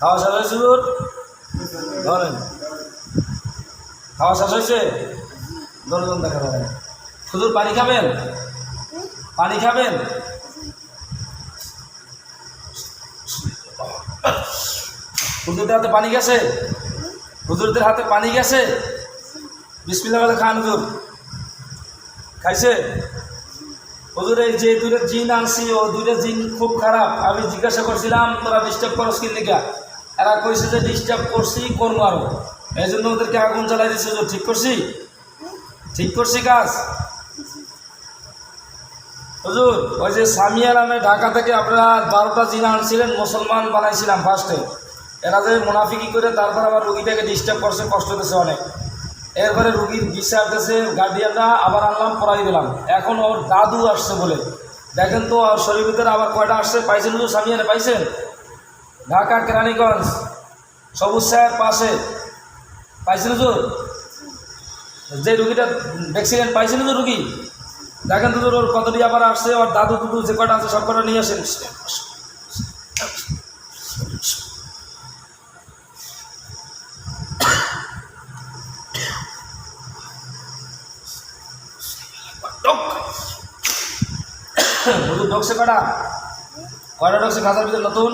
খাওয়া শেষ হয়েছে, হুজুর? ধরেন। খাওয়া শেষ হয়েছে? দরজন দেখা যাবে। হুজুর, পানি খাবেন? পানি খাবেন? হুজুরদের হাতে পানি গেছে? হুজুরদের হাতে পানি গেছে? বিসমিল্লা বলে খান, হুজুর। খাইছে? হুজুর এই যে দুইটা জিন আনছি, ও দুইটা জিন খুব খারাপ। আমি জিজ্ঞাসা করছিলাম, তোরা ডিস্টার্ব করস কি এরা কইছে যে ডিস্টার্ব করছি করব আরও। এই জন্য ওদেরকে আগুন জ্বালাই দিচ্ছে হুজুর, ঠিক করছি? ঠিক করছি, কাজ। হুজুর, ওই যে সামিয়া নামে ঢাকা থেকে আপনারা বারোটা জিন আনছিলেন, মুসলমান বানাইছিলাম ফার্স্টে এরা যে মুনাফিকি করে, তারপর আবার রুগীটাকে ডিস্টার্ব করছে, কষ্ট দিচ্ছে অনেক। এরপরে রুগীর বিচার দিয়েছে গার্ডিয়ানরা আবার আনলাম পড়াই দিলাম। এখন ওর দাদু আসছে বলে। দেখেন তো, ওর শরীর ভিতরে আবার কয়টা আসছে? পাইছেন তো সামিয়ানে পাইছেন? ঢাকা, কেরানীগঞ্জ। সবুজ সাহের পাশে। পাইছেন তো যে রুগীটা দেখছিলেন, পাইছেন তো রুগী? দেখেন তো ওর কতটি আবার আসছে? ওর দাদু, দুদু যে কয়টা আছে, সব কটা নিয়ে আসেন। হুজুর ঢোকছে কটা? কয়টা ঢোকছে খাতার ভিতরে নতুন?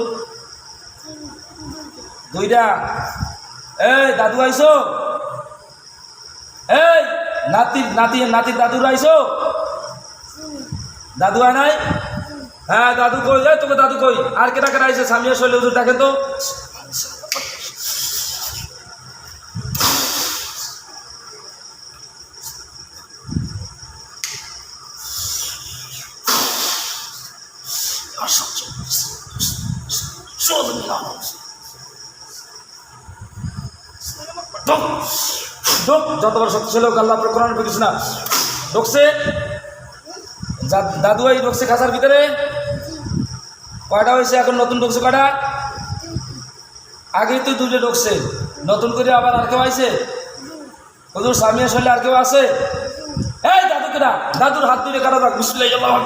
দুইটা। এই, দাদু আইসো এই, নাতি নাতি নাতির দাদুর আইসো দাদু আয় নাই? হ্যাঁ দাদু কই? তোকে দাদু কই? আর কেটা কেটা আইসে সামিয়া শৈলে দেখেন তো ঢোক ঢোক যতবার শক্তিশালী হোক, আল্লাহ কোরআন পেয়েছিস না। ঢুকছে দাদু ভাই ঢুকছে খাঁচার ভিতরে। কয়টা হয়েছে? এখন নতুন ঢুকছে কয়টা? আগেই তো দুটো ঢুকছে। নতুন করে আবার আর কেউ আইছে? হুজুর, স্বামী আসলে আর কেউ আছে? এই দাদু কেনা দাদুর হাত দুটো কাটা বিসমিল্লাহ আল্লাহু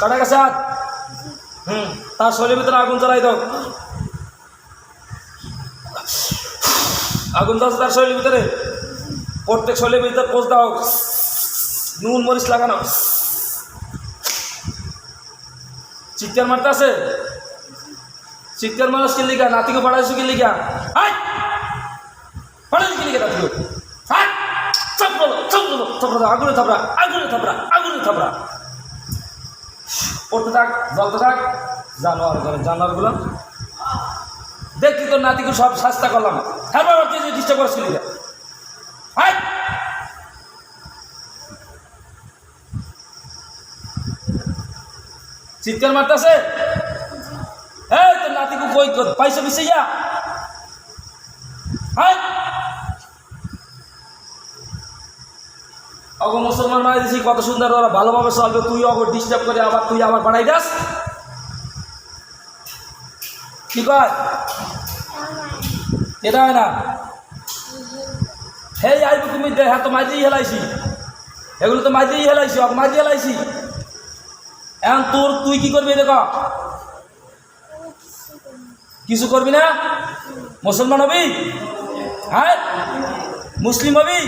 কাটা গেছে হাত? হুম, তার শরীরের ভিতরে আগুন জ্বালাই দাও। আগুন দাও তার শরীরের ভিতরে। প্রত্যেক শরীরের ভিতরে পোষ দাও নুন, মরিচ লাগানো। চিৎকার মারতে আছে চিৎকার মানুষ কে লিখা? নাতিকে পাঠাইছো কি লিখা? পাঠাইছো কি লিখা নাতিকে? আগুনে থাপড়া পড়তে থাক থাক। জানোয়ার করে জানোয়ারগুলো। দেখি তোর নাতিকে সব শাস্তা করলাম। হ্যাঁ বাবা তুই ডিস্টার্ব করছিলি হাই! চিৎকার মারতেছে? এই, তোর নাতিকে কই পাইছো মিশাইয়া হাই! অগো মুসলমান মারা দিছি কত সুন্দর ওরা ভালোভাবে চলবে, তুই অগো ডিস্টার্ব করে আবার তুই আবার বাড়াই যাস কি কয়? এটা না হে আইব তুমি হ্যাঁ তো মাঝেই হেলাইছি। এগুলো তো মাঝেই হেলাইছি, অক মাঝে হেলাইছি। এখন তোর, তুই কি করবি দেখ? কিছু করবি না? মুসলমান হবি? হ্যাঁ? মুসলিম হবি?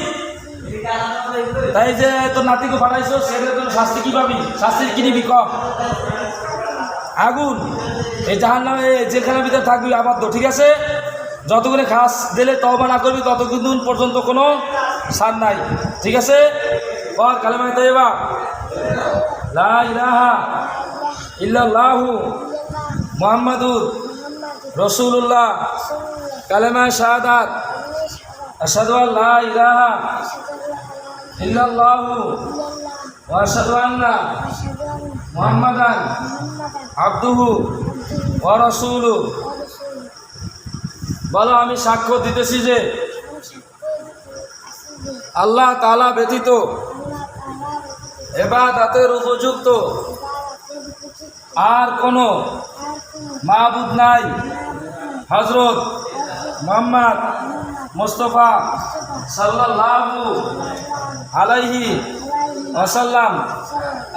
তাই যে তোর নাতিকে পাঠাইছো সেটা তোর শাস্তি কি পাবি? শাস্তি কি নিবি কম আগুন। এই জাহান নামে যেখানে ভিতরে থাকবি আবার তো ঠিক আছে? যতগুলো ঘাস দিলে তহবা না করবি ততক্ষণ পর্যন্ত কোনো সার নাই। ঠিক আছে? কর কালেমায় তাইবা লা ইলাহা ইল্লাল্লাহু মুহাম্মাদুর রসুল্লাহ কালেমায় শাহাদাত। আল লা ইলাহা ইল্লাল্লাহু ওয়া আশহাদু আন্না মুহাম্মাদান আব্দুহু ওয়া রাসূলু বলো, আমি সাক্ষ্য দিতেছি যে আল্লাহ তালা ব্যতীত এবাদাতের উপযুক্ত আর কোনো মাহবুদ নাই। হজরত মোহাম্মদ মোস্তফা সাল্লাল্লাহু আলাইহি ওয়াসাল্লাম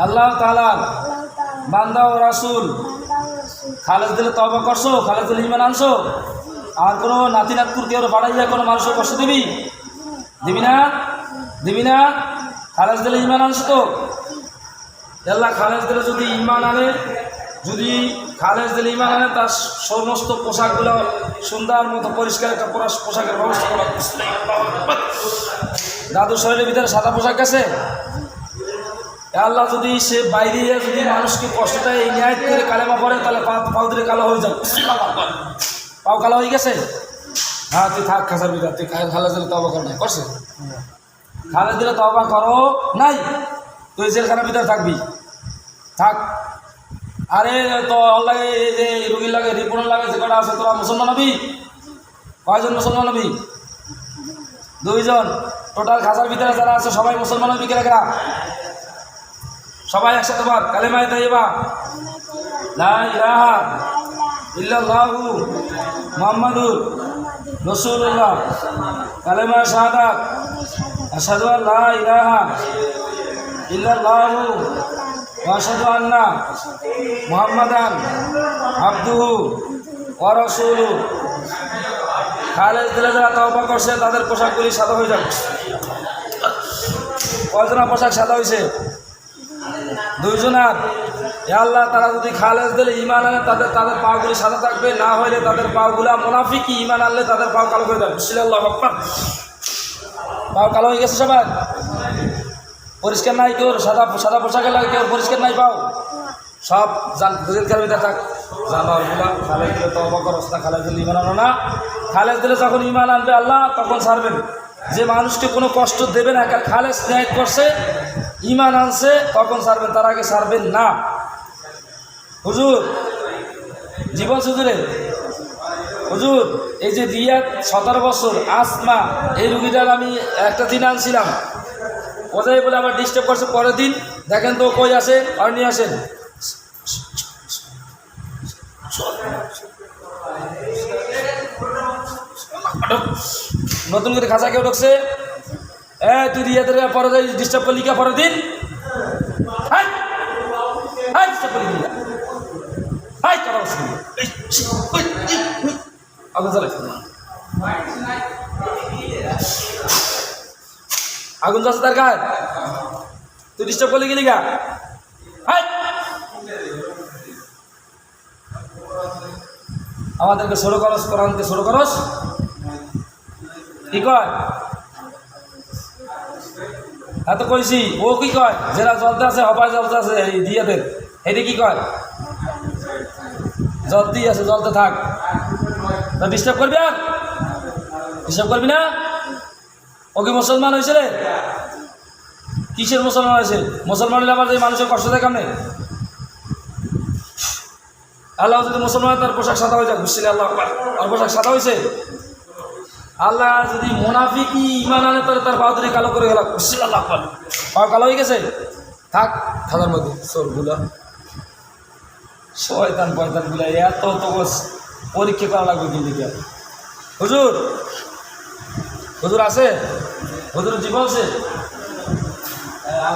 আল্লাহ তাআলা বান্দা ও রাসূল, খালেদ দিলে তবা করছ, খালেদ ইমান আনছো? আর কোনো নাতি নাতকুর কেউ বাড়াইয়া কোনো মানুষের কষ্ট দিবি? দিবি না? দিবি না? খালেজ দিলে ইমান আনছো তো? আল্লাহ খালেজ দিলে যদি ইমান আনে, যদি খালেজ দিলে ইমান আনে, তার সমস্ত পোশাকগুলো সুন্দর মতো পরিষ্কার একটা পোরা- পোশাকের ব্যবস্থা করা দাদু শরীরের ভিতরে সাদা পোশাক আছে আল্লাহ, যদি সে বাইরে যদি মানুষকে কষ্ট দেয় এই ন্যায় করে কালেমা পড়ে, তাহলে পা কালো হয়ে যাবে। পাও কালো হয়ে গেছে? হ্যাঁ তুই থাক খাসার ভিতর। তুই খালে দিলে তবা কর নাই, করছে? খালে দিলে তবা করো নাই, তুই জেলখানার ভিতরে থাকবি। থাক। আরে, তো লাগে এই যে রুগীর লাগে রিপোর্ট লাগে যে কটা আছে, তোরা মুসলমান হবি? কয়জন মুসলমান হবি? দুইজন। টোটাল খাসার ভিতরে যারা আছে, সবাই মুসলমান হবি কেরা কেরা? সবাই একসাথে বল কালেমায় তাইবা লা ইলাহা ইল্লাল্লাহু মুহাম্মাদুর রাসূলুল্লাহ। কালেমা শাহাদাত আশহাদু আন লা ইলাহা ইল্লাল্লাহু ওয়া আশহাদু আন্না মুহাম্মাদান আবদুহু ওয়া রাসূলুহু। খালেদ দিলে যারা তওবা করছে, তাদের পোশাকগুলি সাদা হয়ে যাবে কয়জনা পোশাক সাদা হয়েছে দুইজনার? এ আল্লাহ, তারা যদি খালেজ দিলে ইমান আনে, তাদের তাদের পাগুলি সাদা থাকবে, না হলে তাদের পাগুলা মোনাফিকি ইমান আনলে তাদের পাও কালো করে দেবে বিসমিল্লাহ আকবার। পাও কালো হয়ে গেছে সবার। পরিষ্কার নাই কেউ, সাদা সাদা পোশাকের লাগে কেউ, পরিষ্কার নাই পাও। সব জান বুঝিল খেলবি থাক। জানোয়ারগুলা খালেজ দিলে তো অবাক অবস্থা খালেজ দিলে ইমান আনো না। খালেজ দিলে যখন ইমান আনবে আল্লাহ, তখন ছাড়বেন। যে মানুষকে কোনো কষ্ট দেবে না কারণ খালেজ ন্যায় করছে ইমান আনছে, তখন ছাড়বেন। তার আগে ছাড়বেন না। হুজুর, জীবন হুজুরে হুজুর, এই যে রিয়াদ সতেরো বছর আসমা, এই রুগীটার আমি একটা দিন আনছিলাম। কোথায় বলে আবার ডিস্টার্ব করছে? পরের দিন। দেখেন তো কই আসে আর নিয়ে আসেন। নতুন করে খাঁচা কেউ ঢুকছে? এ, তুই রিয়াদের পরে ডিস্টার্ব করলি কে পরের দিন? হ্যাঁ? হ্যাঁ ডিস্টার্ব করলি আগুন জ্বলছে তার গায়ে। তুই ডিস্টার্ব করলি গেলি গা? আমাদেরকে ষোলো করস, কোরআনকে ষোলো করস। কি কয়? এত কইছি, ও কি কয়? যারা জলতে আছে হবাই জলতে আছে দিয়াদের। এটি কি কয়? জলদি আছে, জলতে থাক। ডিস্টার্ব করবি আর? ডিস্টার্ব করবি না? ও কি মুসলমান হয়েছে রে? কিসের মুসলমান হয়েছে? মুসলমান হলে আবার যে মানুষের কষ্ট দেয় কেমনে? আল্লাহ যদি মুসলমান তার পোশাক সাদা হয়ে যাক, বুঝছিলে আল্লাহ। আর পোশাক সাদা হয়েছে? আল্লাহ যদি মোনাফিকি ইমান আনে, তাহলে তার বাহাদুরি কালো করে গেল বুঝছিল আল্লাহ। কালো হয়ে গেছে? থাক খাদার মধ্যে সরগুলা শয়তান পয়তানগুলা এত তো বস পরীক্ষা করা লাগবে কিন্তু। হুজুর হুজুর আছে হুজুর জীবন আছে